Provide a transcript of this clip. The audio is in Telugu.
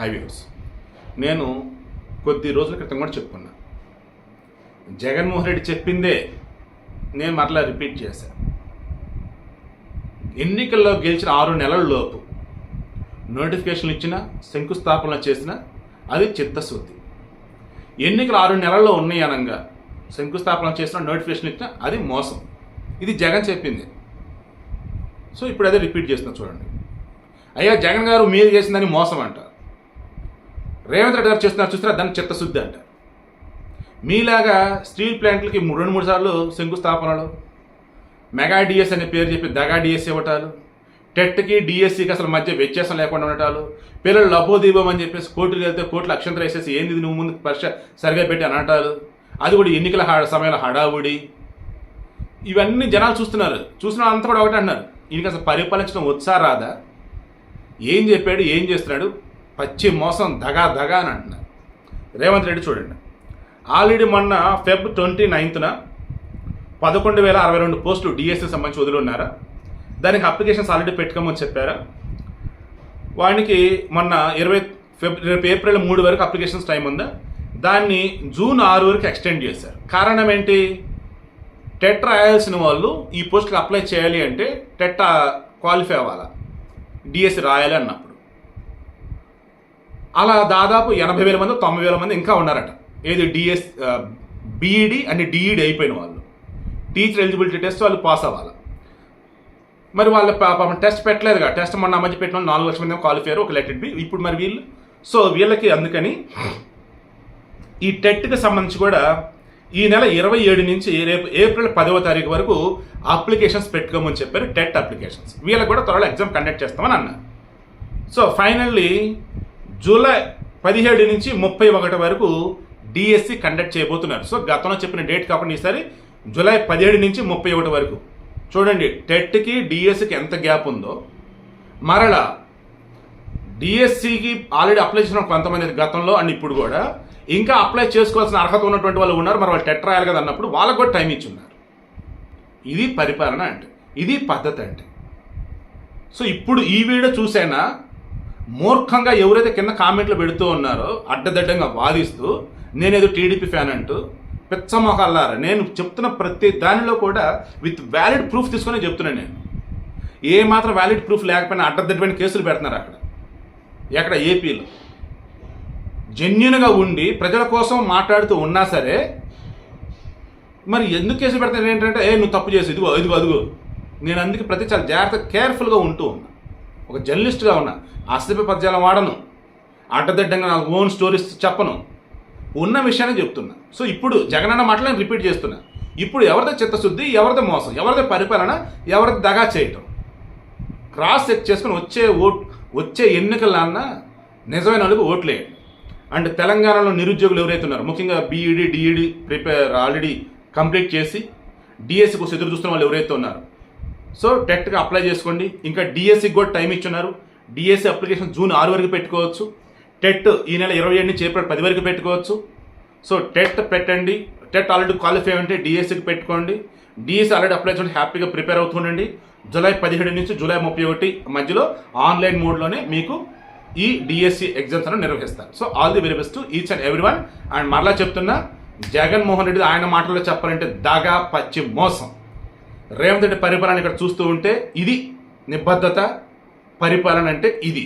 హైవేస్. నేను కొద్ది రోజుల క్రితం కూడా చెప్పుకున్నా. జగన్మోహన్ రెడ్డి చెప్పిందే నేను మరలా రిపీట్ చేశాను ఎన్నికల్లో గెలిచిన ఆరు నెలల లోపు నోటిఫికేషన్లు ఇచ్చిన శంకుస్థాపన చేసిన అది చిత్తశుద్ధి. ఎన్నికలు ఆరు నెలల్లో ఉన్నాయి అనగా శంకుస్థాపన చేసిన నోటిఫికేషన్ ఇచ్చిన అది మోసం. ఇది జగన్ చెప్పింది. సో ఇప్పుడు అదే రిపీట్ చేస్తున్నా చూడండి. అయ్యా జగన్ గారు మీరు చేసిందని మోసం అంట. రేవంత్ రెడ్డి గారు చేస్తున్నారు చూస్తారా దాన్ని చిత్తశుద్ధి అంట. మీలాగా స్టీల్ ప్లాంట్లకి రెండు మూడు సార్లు శంకుస్థాపనలు మెగా డిఎస్ అనే పేరు చెప్పి దగా డిఎస్ ఇవ్వటాలు టెట్కి డిఎస్సికి అసలు మధ్య వ్యత్యాసం లేకుండా ఉండటాలు పిల్లలు లభోదీపం అని చెప్పేసి కోర్టుకు వెళ్తే కోర్టులు అక్షంతరం వేసేసి ఏంది నువ్వు ముందు పరీక్ష సరిగా పెట్టి అనటాలు అది కూడా ఎన్నికల హా సమయంలో హడావుడి. ఇవన్నీ జనాలు చూస్తున్నారు. చూసిన అంతా కూడా ఒకటి అంటున్నారు. ఈయనకి అసలు పరిపాలించడం వచ్చా రాదా? ఏం చెప్పాడు? ఏం చేస్తున్నాడు? పచ్చి మోసం దగా దగా అని అంటున్నారు రేవంత్ రెడ్డి చూడండి. ఆల్రెడీ మొన్న ఫెబ్ ట్వంటీ నైన్త్న పదకొండు వేల అరవై రెండు పోస్టులు డిఎస్సి సంబంధించి వదిలిన్నారా దానికి అప్లికేషన్స్ ఆల్రెడీ పెట్టుకోమని చెప్పారా? వానికి మొన్న ఇరవై ఫెబ్ రేపు ఏప్రిల్ మూడు వరకు అప్లికేషన్స్ టైం ఉందా? దాన్ని జూన్ ఆరు వరకు ఎక్స్టెండ్ చేశారు. కారణం ఏంటి? టెట్ రాయాల్సిన వాళ్ళు ఈ పోస్ట్కి అప్లై చేయాలి అంటే టెట్ క్వాలిఫై అవ్వాలా? డిఎస్సి రాయాలి అన్నప్పుడు. అలా దాదాపు ఎనభై వేల మంది తొంభై వేల మంది ఇంకా ఉన్నారట. ఏది డిఎస్ బీఈడి అండ్ డిఈడి అయిపోయిన వాళ్ళు. టీచర్ ఎలిజిబిలిటీ టెస్ట్ వాళ్ళు పాస్ అవ్వాలి. మరి వాళ్ళ పాపం టెస్ట్ పెట్టలేదుగా. టెస్ట్ మొన్న మధ్య పెట్టిన వాళ్ళు నాలుగు లక్షల మంది క్వాలిఫై ఒక లెటెడ్ బి. ఇప్పుడు మరి వీళ్ళు? సో వీళ్ళకి అందుకని ఈ టెట్కి సంబంధించి కూడా ఈ నెల ఇరవై ఏడు నుంచి రేపు ఏప్రిల్ పదవ తారీఖు వరకు అప్లికేషన్స్ పెట్టుకోమని చెప్పారు టెట్ అప్లికేషన్స్. వీళ్ళకి కూడా త్వరలో ఎగ్జామ్ కండక్ట్ చేస్తామని అన్నారు. సో ఫైనల్లీ జూలై పదిహేడు నుంచి ముప్పై ఒకటి వరకు డిఎస్సి కండక్ట్ చేయబోతున్నారు. సో గతంలో చెప్పిన డేట్ కాకుండా ఈసారి జూలై పదిహేడు నుంచి ముప్పై ఒకటి వరకు. చూడండి టెట్కి డిఎస్సికి ఎంత గ్యాప్ ఉందో. మరలా డిఎస్సికి ఆల్రెడీ అప్లై చేసిన కొంతమంది గతంలో అండ్ ఇప్పుడు కూడా. ఇంకా అప్లై చేసుకోవాల్సిన అర్హత ఉన్నటువంటి వాళ్ళు ఉన్నారు. మరి వాళ్ళు టెట్ రాయాలి కదా అన్నప్పుడు వాళ్ళకు కూడా టైం ఇచ్చి ఉన్నారు ఇది పరిపాలన అంటే ఇది పద్ధతి అంటే. సో ఇప్పుడు ఈ వీడియో చూసైనా? మూర్ఖంగా ఎవరైతే కింద కామెంట్లు పెడుతూ ఉన్నారో అడ్డదడ్డంగా వాదిస్తూ నేనేదో టీడీపీ ఫ్యాన్ అంటూ పిచ్చమొహల్లారా నేను చెప్తున్న ప్రతి దానిలో కూడా విత్ వ్యాలిడ్ ప్రూఫ్ తీసుకొని చెప్తున్నాను నేను. ఏ మాత్రం వ్యాలిడ్ ప్రూఫ్ లేకపోయినా అడ్డదడ్డమైన కేసులు పెడుతున్నారు అక్కడ. ఎక్కడ ఏపీలో. జెన్యున్గా ఉండి ప్రజల కోసం మాట్లాడుతూ ఉన్నా సరే మరి ఎందుకు కేసులు పెడతాను ఏంటంటే ఏ నువ్వు తప్పు చేసి ఇదిగో ఇదిగో అదిగో నేను అందుకే ప్రతి చాలా జాగ్రత్త కేర్ఫుల్గా ఉంటూ ఉన్నా. ఒక జర్నలిస్ట్గా ఉన్నా అసభ్య పద్యాలను వాడను అడ్డదిడ్డంగా నాకు ఓన్ స్టోరీస్ చెప్పను. ఉన్న విషయాన్ని చెప్తున్నా. సో ఇప్పుడు జగనన్న మాటలు నేను రిపీట్ చేస్తున్నా. ఇప్పుడు ఎవరితో చిత్తశుద్ధి ఎవరిదో మోసం ఎవరిదో పరిపాలన ఎవరిది దగా చేయటం. క్రాస్ చెక్ చేసుకుని వచ్చే ఓట్ వచ్చే ఎన్నికలన్నా నిజమైన వాళ్ళకి ఓట్లేయండి అండ్ తెలంగాణలో నిరుద్యోగులు ఎవరైతే ఉన్నారో ముఖ్యంగా BEd DEd prepare already complete చేసి డిఎస్సి కోసం ఎదురు చూస్తున్న వాళ్ళు ఎవరైతే ఉన్నారో సో టెట్కి అప్లై చేసుకోండి. ఇంకా డిఎస్సికి కూడా టైం ఇచ్చున్నారు. డిఎస్సి అప్లికేషన్ జూన్ ఆరు వరకు పెట్టుకోవచ్చు. టెట్ ఈ నెల ఇరవై ఏడు నుంచి ఏప్రిల్ పది వరకు పెట్టుకోవచ్చు. సో టెట్ పెట్టండి. టెట్ ఆల్రెడీ క్వాలిఫై అంటే డిఎస్సికి పెట్టుకోండి. డిఎస్సి ఆల్రెడీ అప్లై చేయండి హ్యాపీగా ప్రిపేర్ అవుతుండండి జూలై పదిహేడు నుంచి జూలై ముప్పై ఒకటి మధ్యలో ఆన్లైన్ మోడ్లోనే మీకు ఈ డిఎస్సి ఎగ్జామ్స్ అని నిర్వహిస్తారు. So all the very best each and every one. And మరలా చెప్తున్నా జగన్మోహన్ రెడ్డి ఆయన మాటల్లో చెప్పాలంటే దాగా పచ్చి మోసం. రేవంత్ రెడ్డి పరిపాలన ఇక్కడ చూస్తూ ఉంటే ఇది నిబద్ధత పరిపాలన అంటే ఇది.